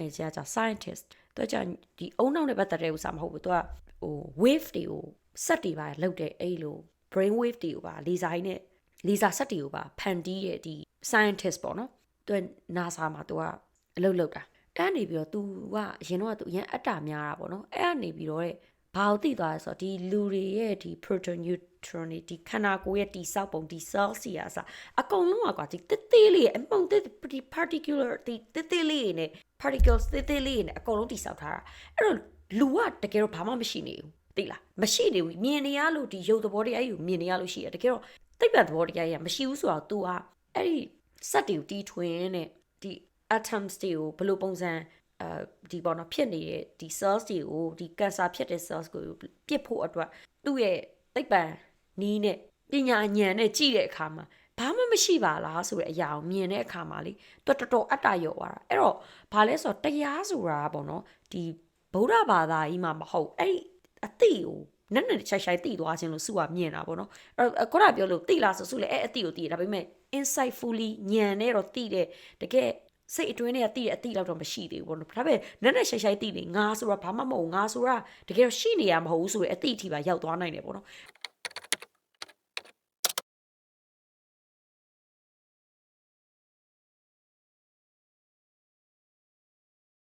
အဲကျက scientist သူကကြဒီအုံနောက်နဲ့ပတ်သက်တဲ့ဥစ္စာမဟုတ်ဘူးသူကဟို wave တွေကိုစက်တွေပါလောက်တဲ့အဲ့လို brain wave တွေကိုပါလေဆာကြီးနဲ့လေဆာစက်တွေကိုပါဖန်တီးရဲ့ဒီ scientist ပေါ့နော်သူက NASA မှာသူကအလုပ်လုပ်တာအဲ့ကနေပြီးတော့ तू ကအရင်တော့ तू အရင်အတ္တများတာပေါ့နော်အဲ့ကနေပြီးတော့တဲ့ ဘာလို့သိသွားလဲဆိုတော့ဒီလူတွေရဲ့ဒီ proton neutron တွေဒီခန္ဓာကိုယ်ရဲ့တိဆောက်ပုံဒီ cell စီအစအကုန်လုံးကွာဒီတစ်သေးလေးအမှုန်တစ် particular ဒီတစ်သေးလေးတွေ ਨੇ particles တစ်သေးလေးတွေ ਨੇ အကုန်လုံးတိဆောက်ထားတာအဲ့တော့လူကတကယ်တော့ဘာမှမရှိနေဘူးသိလားမရှိနေဘူးမြင်နေရလို့ဒီရုပ်သဘောတရားကြီးကိုမြင်နေရလို့ရှိရတကယ်တော့သိပ္ပံသဘောတရားကြီးကမရှိဘူးဆိုတော့ तू อ่ะအဲ့ဒီစက်တွေကိုတီးထွင်တဲ့ဒီ atoms တွေကိုဘယ်လိုပုံစံ အဲဒီပေါ်တော့ဖြစ်နေတဲ့ဒီ cells တွေကိုဒီ cancer ဖြစ်တဲ့ cells ကိုပြစ်ဖို့အတွက်သူ့ရဲ့သိပ္ပံနီးနဲ့ပညာဉာဏ်နဲ့ကြည့်တဲ့အခါမှာဘာမှမရှိပါလားဆိုတဲ့အရာကိုမြင်တဲ့အခါမှာလေတော်တော်တော်အတ္တရော့သွားတာအဲ့တော့ဘာလဲဆိုတော့တရားဆိုတာပေါ့နော်ဒီဗုဒ္ဓဘာသာကြီးမှာမဟုတ်အဲ့ဒီအတိကိုနက်နက်ချိုက်ချိုက်တိသွားခြင်းလို့စုကမြင်တာပေါ့နော်အဲ့တော့ခုနပြောလို့တိလားဆိုစုလေအဲ့အတိကိုတိတယ်ဒါပေမဲ့ insightfully ညံနဲ့တော့တိတဲ့တကယ် စိတ်အတွင်းထဲကတိတဲ့အတိလောက်တော့မရှိသေးဘူးပေါ့နော်ဒါပေမဲ့နက်နက်ရှိုက်ရှိုက်တိနေငါဆိုတာဘာမှမဟုတ်ငါဆိုတာတကယ်တော့ရှိနေရမဟုတ်ဘူးဆိုရင်အတိအထိပါရောက်သွားနိုင်တယ်ပေါ့နော်